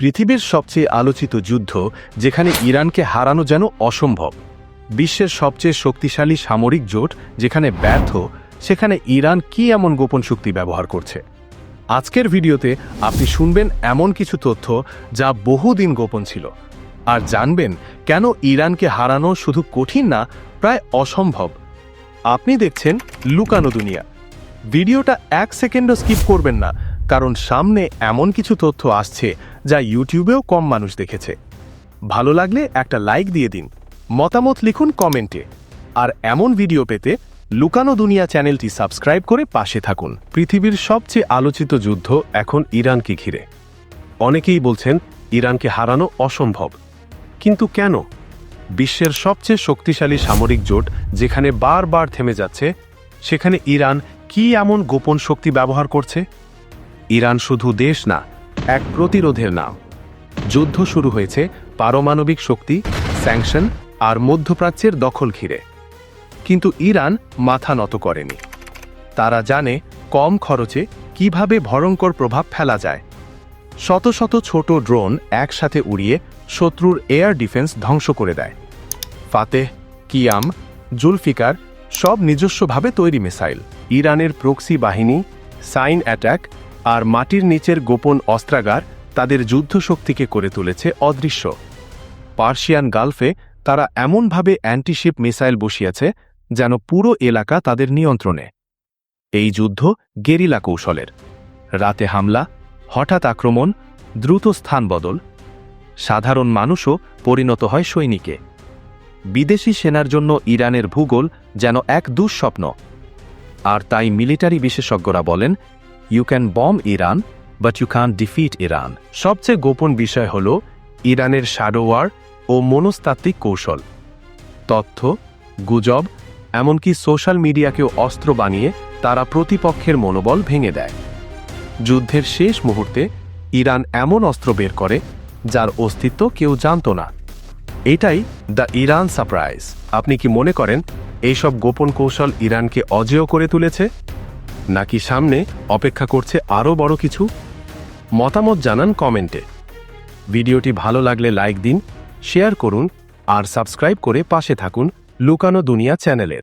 পৃথিবীর সবচেয়ে আলোচিত যুদ্ধ, যেখানে ইরানকে হারানো যেন অসম্ভব। বিশ্বের সবচেয়ে শক্তিশালী সামরিক জোট, যেখানে ব্যর্থ, সেখানে ইরান কি এমন গোপন শক্তি ব্যবহার করছে? আজকের ভিডিওতে আপনি শুনবেন এমন কিছু তথ্য যা বহুদিন গোপন ছিল। আর জানবেন কেন ইরানকে হারানো শুধু কঠিন না, প্রায় অসম্ভব। আপনি দেখছেন লুকানো দুনিয়া। ভিডিওটা এক সেকেন্ডও স্কিপ করবেন না, কারণ সামনে এমন কিছু তথ্য আসছে যা ইউটিউবেও কম মানুষ দেখেছে। ভালো লাগলে একটা লাইক দিয়ে দিন, মতামত লিখুন কমেন্টে। আর এমন ভিডিও পেতে লুকানো দুনিয়া চ্যানেলটি সাবস্ক্রাইব করে পাশে থাকুন। পৃথিবীর সবচেয়ে আলোচিত যুদ্ধ এখন ইরানকে ঘিরে। অনেকেই বলছেন, ইরানকে হারানো অসম্ভব। কিন্তু কেন? বিশ্বের সবচেয়ে শক্তিশালী সামরিক জোট যেখানে বারবার থেমে যাচ্ছে, সেখানে ইরান কি এমন গোপন শক্তি ব্যবহার করছে? ইরান শুধু দেশ না এক প্রতিরোধের নাম। যুদ্ধ শুরু হয়েছে পারমাণবিক শক্তি, স্যাংশন আর মধ্যপ্রাচ্যের দখল ঘিরে। কিন্তু ইরান মাথা নত করেনি। তারা জানে কম খরচে কীভাবে ভয়ঙ্কর প্রভাব ফেলা যায়। শত শত ছোট ড্রোন একসাথে উড়িয়ে শত্রুর এয়ার ডিফেন্স ধ্বংস করে দেয়। ফাতেহ, কিয়াম, জুলফিকার সব নিজস্বভাবে তৈরি মিসাইল। ইরানের প্রক্সি বাহিনী, সাইন অ্যাটাক আর মাটির নিচের গোপন অস্ত্রাগার তাদের যুদ্ধশক্তিকে করে তুলেছে অদৃশ্য। পার্সিয়ান গালফে তারা এমনভাবে অ্যান্টিশিপ মিসাইল বসিয়েছে যেন পুরো এলাকা তাদের নিয়ন্ত্রণে। এই যুদ্ধ গেরিলা কৌশলের। রাতে হামলা, হঠাৎ আক্রমণ, দ্রুত স্থান বদল। সাধারণ মানুষও পরিণত হয় সৈনিকে। বিদেশি সেনার জন্য ইরানের ভূগোল যেন এক দুঃস্বপ্ন। আর তাই মিলিটারি বিশেষজ্ঞরা বলেন you can bomb Iran but you can defeat Iran সবচেয়ে গোপন বিষয় হল ইরানের শ্যাডোয়ার ও মনস্তাত্ত্বিক কৌশল। তথ্য, গুজব, এমনকি সোশ্যাল মিডিয়াকেও অস্ত্র বানিয়ে তারা প্রতিপক্ষের মনোবল ভেঙে দেয়। যুদ্ধের শেষ মুহূর্তে ইরান এমন অস্ত্র বের করে যার অস্তিত্ব কেউ জানত না। এটাই দ্য ইরান সারপ্রাইজ আপনি কি মনে করেন, এইসব গোপন কৌশল ইরানকে অজেয় করে তুলেছে? নাকি সামনে অপেক্ষা করছে আরও বড় কিছু? মতামত জানান কমেন্টে। ভিডিওটি ভালো লাগলে লাইক দিন, শেয়ার করুন আর সাবস্ক্রাইব করে পাশে থাকুন লুকানো দুনিয়া চ্যানেলের।